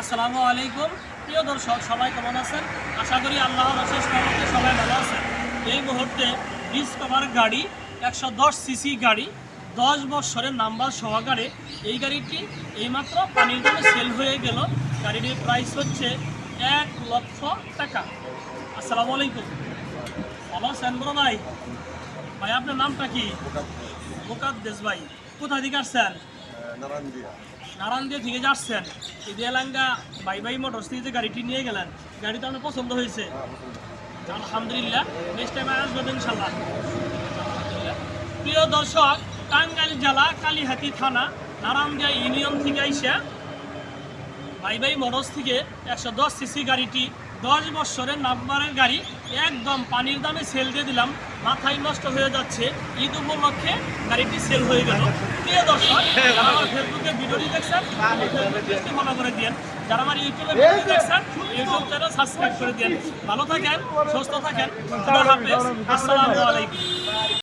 আসসালামু আলাইকুম। প্রিয় দর্শক সবাই কেমন আছেন? আশা করি আল্লাহর অশেষ রহমতে সবাই ভালো আছেন। এই মুহূর্তে ডিসকভার গাড়ি একশো দশ সিসি গাড়ি দশ বৎসরের নাম্বার সহকারে এই গাড়িটি এইমাত্র পানির দামে সেল হয়ে গেল। গাড়িটির প্রাইস হচ্ছে এক লক্ষ টাকা। আসসালামু আলাইকুম। ভালো আছেন বড় ভাই? ভাই আপনার নামটা কি? মোকাদ্দেস ভাই কোথা থেকে আসছেন? নারায়ণ দিয়ে থেকে যাচ্ছেন। ইদিয়ালাঙ্গা বাই বাই মোটরস থেকে যে গাড়িটি নিয়ে গেলেন গাড়ি তো আপনার পছন্দ হয়েছে। আলহামদুলিল্লাহ নেক্সট টাইম আসবেন ইনশাল্লাহ আলহামদুলিল্লাহ। প্রিয় দর্শক টাঙ্গাইল জেলা কালীহাতি থানা নারায়ণদিয়া ইউনিয়ন থেকে আইসা ভাই ভাই মোটরস থেকে একশো দশ সিসি গাড়িটি দশ বৎসরের নাম্বারের গাড়ি একদম পানির দামে সেল দিয়ে দিলাম। মাথায় নষ্ট হয়ে যাচ্ছে। ঈদ উপলক্ষে গাড়িটি সেল হয়ে গেল। প্রিয় দর্শক ফেসবুকে ভিডিওটি দেখছেন ফেসবুকটি ফলো করে দিন যারা আমার ইউটিউবে ভিডিও দেখছেন ইউটিউব চ্যানেল সাবস্ক্রাইব করে দিন ভালো থাকেন, সুস্থ থাকেন। আসসালামু আলাইকুম।